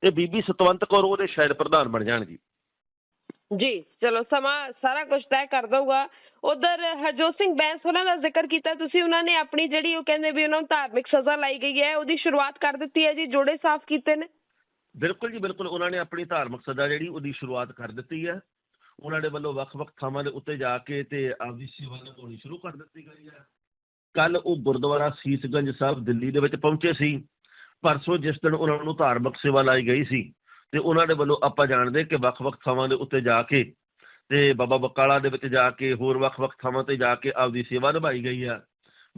S2: ਤੇ ਬੀਬੀ ਸਤਵੰਤ ਕੌਰ ਉਹਦੇ ਸ਼ਾਇਦ ਪ੍ਰਧਾਨ ਬਣ ਜਾਣ ਜੀ,
S1: ਚਲੋ ਸਮਾਂ, ਸਾਰਾ ਕੁਝ ਤੈਅ ਕਰ ਦਊਗਾ। ਉਧਰ ਹਰਜੋਤ ਸਿੰਘ ਬੈਂਸ ਉਹਨਾਂ ਦਾ ਜ਼ਿਕਰ ਕੀਤਾ, ਤੁਸੀਂ ਉਹਨਾਂ ਨੇ ਆਪਣੀ ਜਿਹੜੀ ਉਹ ਕਹਿੰਦੇ ਵੀ ਉਹਨਾਂ ਨੂੰ ਧਾਰਮਿਕ ਸਜ਼ਾ ਲਾਈ ਗਈ ਹੈ, ਉਹਦੀ ਸ਼ੁਰੂਆਤ ਕਰ ਦਿੱਤੀ ਹੈ ਜੀ, ਜੋੜੇ ਸਾਫ਼ ਕੀਤੇ ਨੇ।
S2: ਬਿਲਕੁਲ ਜੀ, ਬਿਲਕੁਲ, ਉਹਨਾਂ ਨੇ ਆਪਣੀ ਧਾਰਮਿਕ ਸਜ਼ਾ ਜਿਹੜੀ, ਉਹਦੀ ਸ਼ੁਰੂਆਤ ਕਰ ਦਿੱਤੀ ਹੈ। ਉਹਨਾਂ ਦੇ ਵੱਲੋਂ ਵੱਖ-ਵੱਖ ਥਾਵਾਂ ਦੇ ਉੱਤੇ ਜਾ ਕੇ ਤੇ ਆਪਦੀ ਸੇਵਾ ਨਿਭਾਉਣੀ ਸ਼ੁਰੂ ਕਰ ਦਿੱਤੀ ਗਈ ਹੈ। ਕੱਲ ਉਹ ਗੁਰਦੁਆਰਾ ਸੀਸਗੰਜ ਸਾਹਿਬ ਦਿੱਲੀ ਦੇ ਵਿੱਚ ਪਹੁੰਚੇ ਸੀ। ਪਰਸੋਂ ਜਿਸ ਦਿਨ ਉਹਨਾਂ ਨੂੰ ਧਾਰਮਿਕ ਸੇਵਾ ਲਾਈ ਗਈ ਸੀ ਤੇ ਉਹਨਾਂ ਦੇ ਵੱਲੋਂ ਆਪਾਂ ਜਾਣਦੇ ਕਿ ਵੱਖ-ਵੱਖ ਥਾਵਾਂ ਦੇ ਉੱਤੇ ਜਾ ਕੇ ਤੇ ਬਾਬਾ ਬਕਾਲਾ ਦੇ ਵਿੱਚ ਜਾ ਕੇ ਹੋਰ ਵੱਖ-ਵੱਖ ਥਾਵਾਂ ਤੇ ਜਾ ਕੇ ਆਪਦੀ ਸੇਵਾ ਨਿਭਾਈ ਗਈ ਆ।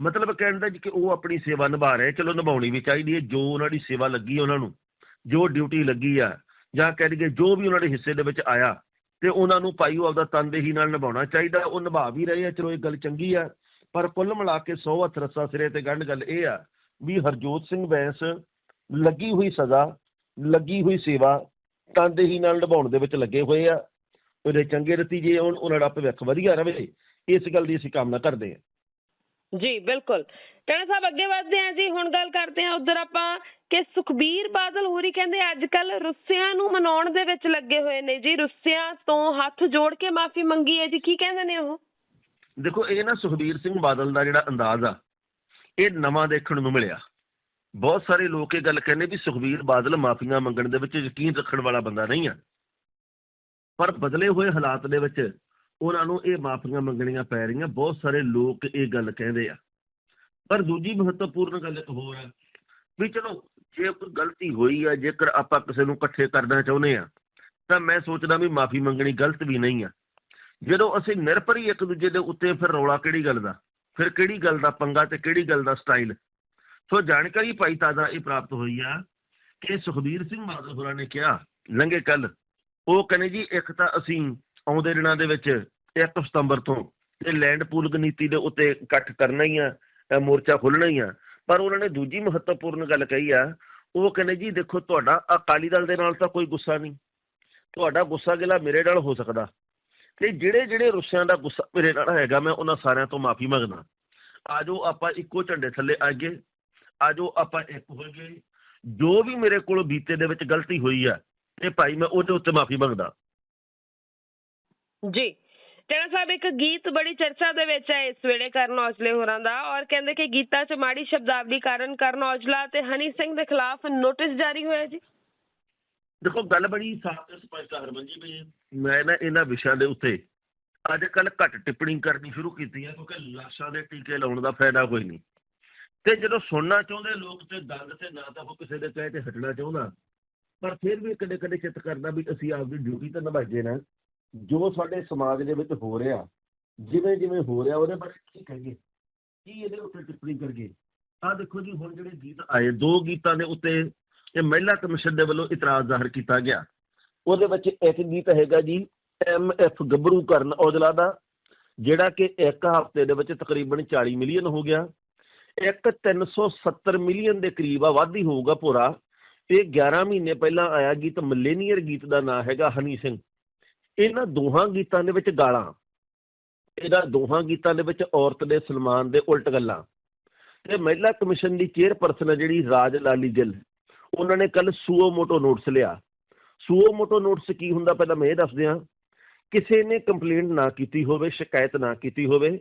S2: ਮਤਲਬ ਕਹਿਣ ਦਾ ਜੀ ਕਿ ਉਹ ਆਪਣੀ ਸੇਵਾ ਨਿਭਾ ਰਹੇ, ਚਲੋ ਨਿਭਾਉਣੀ ਵੀ ਚਾਹੀਦੀ ਹੈ, ਜੋ ਉਹਨਾਂ ਦੀ ਸੇਵਾ ਲੱਗੀ ਉਹਨਾਂ ਨੂੰ, ਜੋ ਡਿਊਟੀ ਲੱਗੀ ਆ, ਜਾਂ ਕਹਿ ਲਈਏ ਜੋ ਵੀ ਉਹਨਾਂ ਦੇ ਹਿੱਸੇ ਦੇ ਵਿੱਚ ਆਇਆ, ਤੇ ਉਹਨਾਂ ਨੂੰ ਭਾਈ ਉਹ ਆਪਦਾ ਤਨਦੇਹੀ ਨਾਲ ਨਿਭਾਉਣਾ ਚਾਹੀਦਾ, ਉਹ ਨਿਭਾ ਵੀ ਰਹੇ ਆ, ਚਲੋ ਇਹ ਗੱਲ ਚੰਗੀ ਆ, ਪਰ ਕੁੱਲ ਮਿਲਾ ਕੇ 100 ਹੱਥ ਰੱਸਾ ਸਿਰੇ ਤੇ ਗੰਢ ਗੱਲ ਇਹ ਆ ਵੀ ਹਰਜੋਤ ਸਿੰਘ ਬੈਂਸ ਲੱਗੀ ਹੋਈ ਸਜ਼ਾ ਲੱਗੀ ਹੋਈ ਸੇਵਾ ਤਨਦੇਹੀ ਨਾਲ ਨਿਭਾਉਣ ਦੇ ਵਿੱਚ ਲੱਗੇ ਹੋਏ ਆ। ਉਹਦੇ ਚੰਗੇ ਨਤੀਜੇ ਆਉਣ ਉਹਨਾਂ ਦਾ ਭਵਿੱਖ ਵਧੀਆ ਰਵੇ। ਇਸ ਗੱਲ ਦੀ ਅਸੀਂ ਕਾਮਨਾ ਕਰਦੇ ਹਾਂ।
S1: ਜੀ ਬਿਲਕੁਲ। ਟਣਾ ਸਾਹਿਬ ਅੱਗੇ ਵਧਦੇ ਹਾਂ ਜੀ। ਹੁਣ ਗੱਲ ਕਰਦੇ ਹਾਂ ਉਧਰ ਆਪਾਂ ਕਿ ਸੁਖਬੀਰ ਬਾਦਲ ਹੋਰੀ ਕਹਿੰਦੇ ਅੱਜ ਕੱਲ ਰੁੱਸਿਆਂ ਨੂੰ ਮਨਾਉਣ ਦੇ ਵਿੱਚ ਲੱਗੇ ਹੋਏ ਨੇ ਜੀ। ਰੁੱਸਿਆਂ ਤੋਂ ਹੱਥ ਜੋੜ ਕੇ ਮਾਫੀ ਮੰਗੀ ਹੈ ਜੀ। ਕੀ ਕਹਿੰਦੇ ਨੇ ਉਹ?
S2: ਦੇਖੋ ਇਹ ਨਾ ਸੁਖਬੀਰ ਸਿੰਘ ਬਾਦਲ ਦਾ ਜਿਹੜਾ ਅੰਦਾਜ਼ ਆ ਇਹ ਨਵਾਂ ਦੇਖਣ ਨੂੰ ਮਿਲਿਆ। ਬਹੁਤ ਸਾਰੇ ਲੋਕ ਇਹ ਗੱਲ ਕਹਿੰਦੇ ਵੀ ਸੁਖਬੀਰ ਬਾਦਲ ਮਾਫੀਆਂ ਮੰਗਣ ਦੇ ਵਿੱਚ ਯਕੀਨ ਰੱਖਣ ਵਾਲਾ ਬੰਦਾ ਨਹੀਂ ਆ। ਪਰ ਬਦਲੇ ਹੋਏ ਹਾਲਾਤ ਦੇ ਵਿੱਚ ਉਹਨਾਂ ਨੂੰ ਇਹ ਮਾਫੀਆਂ ਮੰਗਣੀਆਂ ਪੈ ਰਹੀਆਂ। ਬਹੁਤ ਸਾਰੇ ਲੋਕ ਇਹ ਗੱਲ ਕਹਿੰਦੇ ਆ। ਪਰ ਦੂਜੀ ਮਹੱਤਵਪੂਰਨ ਗੱਲ ਇੱਕ ਹੋਰ ਆ ਵੀ ਚਲੋ, ਜੇ ਕੋਈ ਗਲਤੀ ਹੋਈ ਆ, ਜੇਕਰ ਆਪਾਂ ਕਿਸੇ ਨੂੰ ਇਕੱਠੇ ਕਰਨਾ ਚਾਹੁੰਦੇ ਆ, ਤਾਂ ਮੈਂ ਸੋਚਦਾ ਵੀ ਮਾਫੀ ਮੰਗਣੀ ਗਲਤ ਵੀ ਨਹੀਂ ਆ। ਜਦੋਂ ਅਸੀਂ ਨਿਰਭਰੀ ਇੱਕ ਦੂਜੇ ਦੇ ਉੱਤੇ ਫਿਰ ਰੌਲਾ ਕਿਹੜੀ ਗੱਲ ਦਾ? ਫਿਰ ਕਿਹੜੀ ਗੱਲ ਦਾ ਪੰਗਾ ਤੇ ਕਿਹੜੀ ਗੱਲ ਦਾ ਸਟਾਈਲ? ਸੋ ਜਾਣਕਾਰੀ ਭਾਈ ਤਾਜ਼ਾ ਇਹ ਪ੍ਰਾਪਤ ਹੋਈ ਆ ਕਿ ਸੁਖਬੀਰ ਸਿੰਘ ਬਾਦਲ ਹੋਰਾਂ ਨੇ ਕਿਹਾ, ਲੰਘੇ ਕੱਲ। ਉਹ ਕਹਿੰਦੇ ਜੀ, ਇੱਕ ਤਾਂ ਅਸੀਂ ਆਉਂਦੇ ਦਿਨਾਂ ਦੇ ਵਿੱਚ 1 ਸਤੰਬਰ ਤੋਂ ਇਹ ਲੈਂਡ ਪੂਲਿੰਗ ਨੀਤੀ ਦੇ ਉੱਤੇ ਇਕੱਠ ਕਰਨਾ ਹੀ ਆ ਮੋਰਚਾ ਖੋਲਣਾ ਹੀ ਆ। ਪਰ ਉਹਨਾਂ ਨੇ ਦੂਜੀ ਮਹੱਤਵਪੂਰਨ ਗੱਲ ਕਹੀ ਆ, ਉਹ ਕਹਿੰਦੇ ਜੀ, ਦੇਖੋ, ਤੁਹਾਡਾ ਅਕਾਲੀ ਦਲ ਦੇ ਨਾਲ ਤਾਂ ਕੋਈ ਗੁੱਸਾ ਨਹੀਂ। ਤੁਹਾਡਾ ਗੁੱਸਾ ਗਿਲਾ ਮੇਰੇ ਨਾਲ ਹੋ ਸਕਦਾ। ਤੇ ਜਿਹੜੇ ਜਿਹੜੇ ਰੁੱਸਿਆਂ ਦਾ ਗੁੱਸਾ ਮੇਰੇ ਨਾਲ ਹੈਗਾ, ਮੈਂ ਉਹਨਾਂ ਸਾਰਿਆਂ ਤੋਂ ਮਾਫੀ ਮੰਗਦਾ। ਆਜੋ ਆਪਾਂ ਇੱਕੋ ਝੰਡੇ ਥੱਲੇ ਆਈਏ। ਆਜੋ ਆਪਾਂ ਇੱਕ ਹੋਈਏ। ਜੋ ਵੀ ਮੇਰੇ ਕੋਲ ਬੀਤੇ ਦੇ ਵਿੱਚ ਗਲਤੀ ਹੋਈ ਆ ਤੇ ਭਾਈ ਮੈਂ ਉਹਦੇ ਉੱਤੇ ਮਾਫੀ ਮੰਗਦਾ।
S1: ਜੀ। ਟਣਾ ਸਾਹਿਬ ਇੱਕ ਗੀਤ ਬੜੀ ਚਰਚਾ ਦੇ ਵਿੱਚ ਹੈ ਇਸ ਵੇਲੇ ਕਰਨ ਔਜਲੇ ਹੋਰਾਂ ਦਾ ਔਰ ਕਹਿੰਦੇ ਕਿ ਗੀਤਾਂ 'ਚ ਮਾੜੀ ਸ਼ਬਦਾਵਲੀ ਕਾਰਨ ਕਰਨ ਔਜਲਾ ਤੇ ਹਨੀ ਸਿੰਘ ਦੇ ਖਿਲਾਫ ਨੋਟਿਸ ਜਾਰੀ ਹੋਇਆ ਜੀ।
S2: ਦੇਖੋ ਗੱਲ ਬੜੀ ਸਾਫ਼ ਤੇ ਸਪਸ਼ਟ ਆ ਹਰਮਨ ਜੀ ਵੀ ਮੈਂ ਨਾ ਇਹਨਾਂ ਵਿਸ਼ਿਆਂ ਦੇ ਉੱਤੇ ਅੱਜ ਕੱਲ ਘੱਟ ਟਿੱਪਣੀ ਕਰਨੀ ਸ਼ੁਰੂ ਕੀਤੀ ਹੈ ਕਿਉਂਕਿ ਲਾਸ਼ਾਂ ਦੇ ਟੀਕੇ ਲਾਉਣ ਦਾ ਫਾਇਦਾ ਕੋਈ ਨਹੀਂ। ਤੇ ਜਦੋਂ ਸੁਣਨਾ ਚਾਹੁੰਦੇ ਲੋਕ ਤੇ ਦੰਦ ਤੇ ਨਾ ਤਾਂ ਉਹ ਕਿਸੇ ਦੇ ਕਹੇ ਤੇ ਹਟਣਾ ਚਾਹੁੰਦਾ। ਪਰ ਫਿਰ ਵੀ ਕਦੇ ਕਦੇ ਚਿੱਤ ਕਰਦਾ ਵੀ ਅਸੀਂ ਆਪਦੀ ਡਿਊਟੀ ਤਾਂ ਨਿਭਾਈਏ ਨਾ ਜੋ ਸਾਡੇ ਸਮਾਜ ਦੇ ਵਿੱਚ ਹੋ ਰਿਹਾ ਜਿਵੇਂ ਜਿਵੇਂ ਹੋ ਰਿਹਾ, ਉਹਦੇ ਬਾਰੇ ਕੀ ਕਹੀਏ ਕੀ ਇਹਦੇ ਉੱਤੇ ਟਿੱਪਣੀ ਕਰੀਏ? ਆ ਦੇਖੋ ਜੀ, ਹੁਣ ਜਿਹੜੇ ਗੀਤ ਆਏ, ਦੋ ਗੀਤਾਂ ਦੇ ਉੱਤੇ ਇਹ ਮਹਿਲਾ ਕਮਿਸ਼ਨ ਦੇ ਵੱਲੋਂ ਇਤਰਾਜ਼ ਜ਼ਾਹਰ ਕੀਤਾ ਗਿਆ। ਉਹਦੇ ਵਿੱਚ ਇੱਕ ਗੀਤ ਹੈਗਾ ਜੀ, ਐਮ ਐਫ ਗੱਭਰੂ ਕਰਨ ਔਜਲਾ ਦਾ, ਜਿਹੜਾ ਕਿ ਇੱਕ ਹਫ਼ਤੇ ਦੇ ਵਿੱਚ ਤਕਰੀਬਨ 40 ਮਿਲੀਅਨ ਹੋ ਗਿਆ। ਇੱਕ 370 ਮਿਲੀਅਨ ਦੇ ਕਰੀਬ ਆ, ਵੱਧ ਹੋਊਗਾ ਪੂਰਾ ਤੇ 11 ਮਹੀਨੇ ਪਹਿਲਾਂ ਆਇਆ ਗੀਤ, ਮਿਲੇਨੀਅਰ ਗੀਤ ਦਾ ਨਾਮ ਹੈਗਾ ਹਨੀ ਸਿੰਘ। ਇਹਨਾਂ ਦੋਹਾਂ ਗੀਤਾਂ ਦੇ ਵਿੱਚ ਗਾਲਾਂ। ਇਹਦਾ ਦੋਹਾਂ ਗੀਤਾਂ ਦੇ ਵਿੱਚ ਔਰਤ ਦੇ ਸਨਮਾਨ ਦੇ ਉਲਟ ਗੱਲਾਂ। ਤੇ ਮਹਿਲਾ ਕਮਿਸ਼ਨ ਦੀ ਚੇਅਰਪਰਸਨ ਹੈ ਜਿਹੜੀ ਰਾਜ ਲਾਲੀ ਗਿੱਲ, ਉਹਨਾਂ ਨੇ ਕੱਲ ਸੂਓ ਮੋਟੋ ਨੋਟਸ ਲਿਆ। ਸੂਓ ਮੋਟੋ ਨੋਟਸ ਕੀ ਹੁੰਦਾ ਪਹਿਲਾਂ ਮੈਂ ਇਹ ਦੱਸ ਦਿਆਂ ਕਿਸੇ ਨੇ ਕੰਪਲੇਂਟ ਨਾ ਕੀਤੀ ਹੋਵੇ, ਸ਼ਿਕਾਇਤ ਨਾ ਕੀਤੀ ਹੋਵੇ,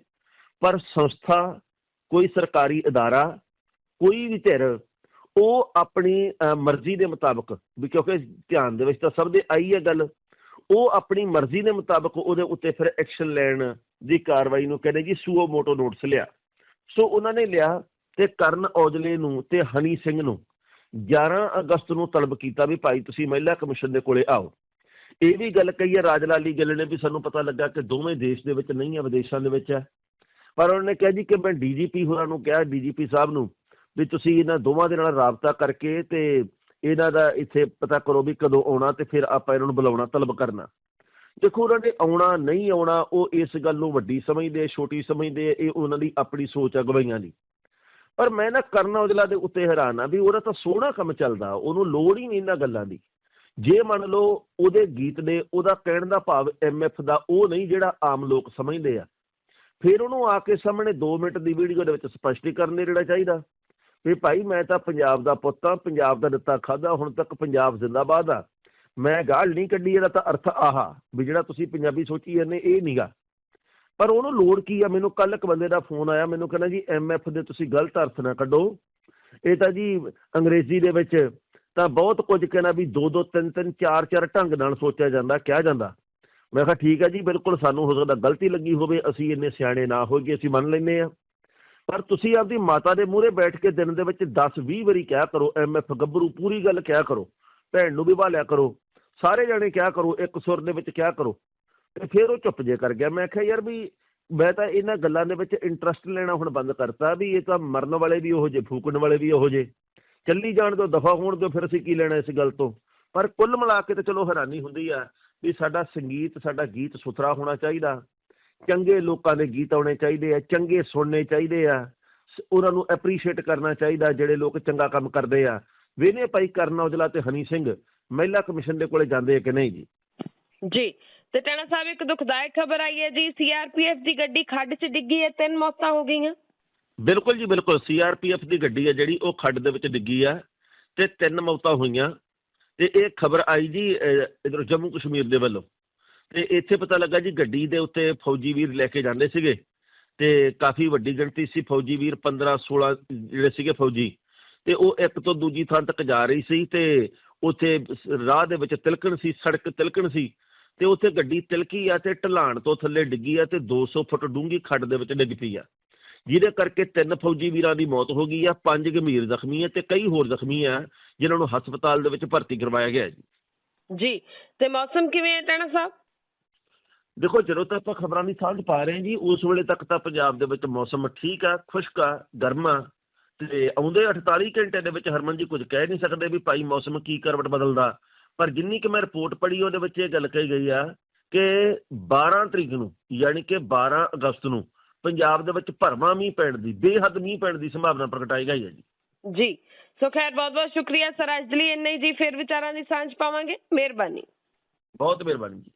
S2: ਪਰ ਸੰਸਥਾ ਕੋਈ ਸਰਕਾਰੀ ਅਦਾਰਾ, ਕੋਈ ਵੀ ਧਿਰ, ਉਹ ਆਪਣੀ ਮਰਜ਼ੀ ਦੇ ਮੁਤਾਬਕ, ਵੀ ਕਿਉਂਕਿ ਧਿਆਨ ਦੇ ਵਿੱਚ ਤਾਂ ਸਭ ਦੇ ਆਈ ਹੈ ਗੱਲ, ਉਹ ਆਪਣੀ ਮਰਜ਼ੀ ਦੇ ਮੁਤਾਬਕ ਉਹਦੇ ਉੱਤੇ ਫਿਰ ਐਕਸ਼ਨ ਲੈਣ ਦੀ ਕਾਰਵਾਈ ਨੂੰ ਕਹਿੰਦੇ ਜੀ ਸੂਓ ਮੋਟੋ ਨੋਟਸ ਲਿਆ। ਸੋ ਉਹਨਾਂ ਨੇ ਲਿਆ ਤੇ ਕਰਨ ਔਜਲੇ ਨੂੰ ਤੇ ਹਨੀ ਸਿੰਘ ਨੂੰ 11 ਅਗਸਤ ਨੂੰ ਤਲਬ ਕੀਤਾ ਵੀ ਭਾਈ ਤੁਸੀਂ ਮਹਿਲਾ ਕਮਿਸ਼ਨ ਦੇ ਕੋਲੇ ਆਓ। ਇਹ ਵੀ ਗੱਲ ਕਹੀ ਹੈ ਰਾਜ ਲਾਲੀ ਗਿੱਲ ਨੇ ਵੀ ਸਾਨੂੰ ਪਤਾ ਲੱਗਾ ਕਿ ਦੋਵੇਂ ਦੇਸ਼ ਦੇ ਵਿੱਚ ਨਹੀਂ ਹੈ, ਵਿਦੇਸ਼ਾਂ ਦੇ ਵਿੱਚ ਹੈ। ਪਰ ਉਹਨਾਂ ਨੇ ਕਿਹਾ ਜੀ ਕਿ ਮੈਂ ਡੀਜੀਪੀ ਹੋਰਾਂ ਨੂੰ ਕਿਹਾ, ਡੀਜੀਪੀ ਸਾਹਿਬ ਨੂੰ, ਵੀ ਤੁਸੀਂ ਇਹਨਾਂ ਦੋਵਾਂ ਦੇ ਨਾਲ ਰਾਬਤਾ ਕਰਕੇ ਤੇ ਇਹਨਾਂ ਦਾ ਇੱਥੇ ਪਤਾ ਕਰੋ ਵੀ ਕਦੋਂ ਆਉਣਾ ਤੇ ਫਿਰ ਆਪਾਂ ਇਹਨਾਂ ਨੂੰ ਬੁਲਾਉਣਾ, ਤਲਬ ਕਰਨਾ। ਦੇਖੋ, ਉਹਨਾਂ ਨੇ ਆਉਣਾ, ਨਹੀਂ ਆਉਣਾ, ਉਹ ਇਸ ਗੱਲ ਨੂੰ ਵੱਡੀ ਸਮਝਦੇ ਛੋਟੀ ਸਮਝਦੇ ਇਹ ਉਹਨਾਂ ਦੀ ਆਪਣੀ ਸੋਚ ਅਗਵਾਈਆਂ ਦੀ। ਪਰ ਮੈਂ ਨਾ ਕਰਨ ਔਜਲਾ ਦੇ ਉੱਤੇ ਹੈਰਾਨ ਆ ਵੀ ਉਹਦਾ ਤਾਂ ਸੋਹਣਾ ਕੰਮ ਚੱਲਦਾ, ਉਹਨੂੰ ਲੋੜ ਹੀ ਨਹੀਂ ਇਹਨਾਂ ਗੱਲਾਂ ਦੀ। ਜੇ ਮੰਨ ਲਓ ਉਹਦੇ ਗੀਤ ਦੇ ਉਹਦਾ ਕਹਿਣ ਦਾ ਭਾਵ ਐਮਐਫ ਦਾ ਉਹ ਨਹੀਂ ਜਿਹੜਾ ਆਮ ਲੋਕ ਸਮਝਦੇ ਆ। ਫਿਰ ਉਹਨੂੰ ਆ ਕੇ ਸਾਹਮਣੇ 2 ਮਿੰਟ ਦੀ ਵੀਡੀਓ ਦੇ ਵਿੱਚ ਸਪਸ਼ਟੀਕਰਨ ਦੇ ਜਿਹੜਾ ਚਾਹੀਦਾ। ਵੀ ਭਾਈ ਮੈਂ ਤਾਂ ਪੰਜਾਬ ਦਾ ਪੁੱਤ ਆ ਪੰਜਾਬ ਦਾ ਦਿੱਤਾ ਖਾਦਾ ਹੁਣ ਤੱਕ ਪੰਜਾਬ ਜ਼ਿੰਦਾਬਾਦ ਆ। ਮੈਂ ਗਾਲ ਨਹੀਂ ਕੱਢੀ, ਇਹਦਾ ਤਾਂ ਅਰਥ ਆਹਾ ਵੀ ਜਿਹੜਾ ਤੁਸੀਂ ਪੰਜਾਬੀ ਸੋਚੀ ਜਾਂਦੇ, ਇਹ ਨਹੀਂਗਾ ਪਰ ਉਹਨੂੰ ਲੋੜ ਕੀ ਆ? ਮੈਨੂੰ ਕੱਲ ਇੱਕ ਬੰਦੇ ਦਾ ਫੋਨ ਆਇਆ, ਮੈਨੂੰ ਕਹਿੰਦਾ ਜੀ ਐਮਐਫ ਦੇ ਤੁਸੀਂ ਗਲਤ ਅਰਥ ਨਾ ਕੱਢੋ। ਇਹ ਤਾਂ ਜੀ ਅੰਗਰੇਜ਼ੀ ਦੇ ਵਿੱਚ ਤਾਂ ਬਹੁਤ ਕੁਝ ਕਹਿੰਦਾ ਵੀ ਦੋ ਦੋ ਤਿੰਨ ਤਿੰਨ ਚਾਰ ਚਾਰ ਢੰਗ ਨਾਲ ਸੋਚਿਆ ਜਾਂਦਾ, ਕਿਹਾ ਜਾਂਦਾ। ਮੈਂ ਕਿਹਾ ਠੀਕ ਹੈ ਜੀ, ਬਿਲਕੁਲ ਸਾਨੂੰ ਹੋ ਸਕਦਾ ਗਲਤੀ ਲੱਗੀ ਹੋਵੇ, ਅਸੀਂ ਇੰਨੇ ਸਿਆਣੇ ਨਾ ਹੋਈਏ, ਅਸੀਂ ਮੰਨ ਲੈਂਦੇ ਆ ਪਰ ਤੁਸੀਂ ਆਪਦੀ ਮਾਤਾ ਦੇ ਮੂਹਰੇ ਬੈਠ ਕੇ ਦਿਨ ਦੇ ਵਿੱਚ 10 20 ਵਾਰੀ ਕਿਹਾ ਕਰੋ ਐਮਐਫ ਗੱਭਰੂ ਪੂਰੀ ਗੱਲ ਕਿਹਾ ਕਰੋ, ਭੈਣ ਨੂੰ ਵੀ ਭਾਲਿਆ ਕਰੋ, ਸਾਰੇ ਜਾਣੇ ਕਿਹਾ ਕਰੋ, ਇੱਕ ਸੁਰ ਦੇ ਵਿੱਚ ਕਿਹਾ ਕਰੋ, ਤੇ ਫਿਰ ਉਹ ਚੁੱਪ ਜੇ ਕਰ ਗਿਆ। ਮੈਂ ਕਿਹਾ ਯਾਰ ਵੀ ਮੈਂ ਤਾਂ ਇਹਨਾਂ ਗੱਲਾਂ ਦੇ ਵਿੱਚ ਇੰਟਰਸਟ ਲੈਣਾ ਹੁਣ ਬੰਦ ਕਰਤਾ ਵੀ ਇਹ ਤਾਂ ਮਰਨ ਵਾਲੇ ਵੀ ਉਹੋ ਜੇ, ਫੂਕਣ ਵਾਲੇ ਵੀ ਉਹੋ ਜੇ। ਚੱਲੀ ਜਾਣ ਤੋਂ ਦਫਾ ਹੋਣ ਤੋਂ ਫਿਰ ਅਸੀਂ ਕੀ ਲੈਣਾ ਇਸ ਗੱਲ ਤੋਂ? ਪਰ ਕੁੱਲ ਮਿਲਾ ਕੇ ਤੇ ਚਲੋ ਹੈਰਾਨੀ ਹੁੰਦੀ ਆ। ਵੀ ਸਾਡਾ ਸੰਗੀਤ ਸਾਡਾ ਗੀਤ ਸੁਥਰਾ ਹੋਣਾ ਚਾਹੀਦਾ। ਚੰਗੇ ਲੋਕਾਂ ਦੇ ਗੀਤ ਆਉਣੇ ਚਾਹੀਦੇ ਆ ਚੰਗੇ ਸੁਣਨੇ ਚਾਹੀਦੇ ਆ। ਉਹਨਾਂ ਨੂੰ ਐਪਰੀਸ਼ੀਏਟ ਕਰਨਾ ਚਾਹੀਦਾ ਜਿਹੜੇ ਲੋਕ ਚੰਗਾ ਕੰਮ ਕਰਦੇ ਆ। ਵੇਨੇ ਭਾਈ ਕਰਨ ਔਜਲਾ ਤੇ ਹਨੀ ਸਿੰਘ ਮਹਿਲਾ ਕਮਿਸ਼ਨ ਦੇ ਕੋਲੇ ਜਾਂਦੇ ਆ ਕਿ ਨਹੀਂ ਜੀ?
S1: ਜੀ ਤੇ ਟਾਣਾ ਸਾਹਿਬ ਇੱਕ ਦੁਖਦਾਇਕ ਖਬਰ ਆਈ ਹੈ ਜੀ ਸੀਆਰਪੀਐਫ ਦੀ ਗੱਡੀ ਖੱਡ 'ਚ ਡਿੱਗੀ ਹੈ ਤਿੰਨ ਮੌਤਾਂ ਹੋ ਗਈਆਂ।
S2: ਬਿਲਕੁਲ ਜੀ ਬਿਲਕੁਲ ਸੀਆਰਪੀਐਫ ਦੀ ਗੱਡੀ ਹੈ ਜਿਹੜੀ ਉਹ ਖੱਡ ਦੇ ਵਿੱਚ ਡਿੱਗੀ ਆ ਤੇ ਤਿੰਨ ਮੌਤਾਂ ਹੋਈਆਂ। ਤੇ ਇਹ ਖਬਰ ਆਈ ਜੀ ਇਧਰ ਜੰਮੂ ਕਸ਼ਮੀਰ ਦੇ ਵੱਲੋਂ। ਤੇ ਇੱਥੇ ਪਤਾ ਲੱਗਾ ਜੀ, ਗੱਡੀ ਦੇ ਉੱਤੇ ਫੌਜੀ ਵੀਰ ਲੈ ਕੇ ਜਾਂਦੇ ਸੀਗੇ। ਤੇ ਕਾਫੀ ਵੱਡੀ ਗਿਣਤੀ ਸੀ ਫੌਜੀ ਵੀਰ 15 16 ਜਿਹੜੇ ਸੀਗੇ ਫੌਜੀ। ਤੇ ਉਹ ਇੱਕ ਤੋਂ ਦੂਜੀ ਥਾਂ ਤੱਕ ਜਾ ਰਹੀ ਸੀ ਤੇ ਉੱਥੇ ਰਾਹ ਦੇ ਵਿੱਚ ਤਿਲਕਣ ਸੀ, ਸੜਕ ਤਿਲਕਣ ਸੀ। ਤੇ ਉੱਥੇ ਗੱਡੀ ਤਿਲਕੀ ਆ ਤੇ ਢਲਾਣ ਤੋਂ ਥੱਲੇ ਡਿੱਗੀ ਆ ਤੇ 200 ਫੁੱਟ ਡੂੰਘੀ ਖੱਡ ਦੇ ਵਿੱਚ ਡਿੱਗ ਪਈ ਆ। ਜਿਹਦੇ ਕਰਕੇ ਤਿੰਨ ਫੌਜੀ ਵੀਰਾਂ ਦੀ ਮੌਤ ਹੋ ਗਈ ਆ ਪੰਜ ਗੰਭੀਰ ਜ਼ਖਮੀ ਆ ਤੇ ਕਈ ਹੋਰ ਜ਼ਖਮੀ ਆ ਜਿਨ੍ਹਾਂ ਨੂੰ ਹਸਪਤਾਲ ਦੇ ਵਿੱਚ ਭਰਤੀ ਕਰਵਾਇਆ ਗਿਆ ਜੀ।
S1: ਜੀ ਤੇ ਮੌਸਮ ਕਿਵੇਂ ਹੈ ਟਾਣਾ ਸਾਹਿਬ?
S2: ਦੇਖੋ ਜਦੋਂ ਤੱਕ ਆਪਾਂ ਖਬਰਾਂ ਦੀ ਸਾਂਝ ਪਾ ਰਹੇ ਹਾਂ ਜੀ ਉਸ ਵੇਲੇ ਤੱਕ ਤਾਂ ਪੰਜਾਬ ਦੇ ਵਿੱਚ ਮੌਸਮ ਠੀਕ ਆ ਖੁਸ਼ਕ ਆ ਗਰਮ ਆ ਤੇ ਆਉਂਦੇ 48 ਘੰਟੇ ਦੇ ਵਿੱਚ ਹਰਮਨ ਜੀ ਕੁਝ ਕਹਿ ਨਹੀਂ ਸਕਦੇ ਵੀ ਭਾਈ ਮੌਸਮ ਕੀ ਕਰਵਟ ਬਦਲਦਾ। ਪਰ ਜਿੰਨੀ ਕਿ ਮੈਂ ਰਿਪੋਰਟ ਪੜ੍ਹੀ ਉਹਦੇ ਵਿੱਚ ਇਹ ਗੱਲ ਕਹੀ ਗਈ ਆ ਕਿ 12 ਤਰੀਕ ਨੂੰ ਯਾਨੀ ਕਿ 12 ਅਗਸਤ ਨੂੰ ਪੰਜਾਬ ਦੇ ਵਿੱਚ ਭਰਵਾਂ ਮੀਂਹ ਪੈਣ ਦੀ ਬੇਹੱਦ ਮੀਂਹ ਪੈਣ ਦੀ ਸੰਭਾਵਨਾ ਪ੍ਰਗਟਾਈ ਗਈ ਹੈ ਜੀ।
S1: ਜੀ। ਸੋ ਖੈਰ ਬਹੁਤ ਬਹੁਤ ਸ਼ੁਕਰੀਆ ਸਰ ਅੱਜ ਲਈ ਇੰਨਾ ਜੀ ਫਿਰ ਵਿਚਾਰਾਂ ਦੀ ਸਾਂਝ ਪਾਵਾਂਗੇ। ਮਿਹਰਬਾਨੀ।
S2: ਬਹੁਤ ਮਿਹਰਬਾਨੀ ਜੀ।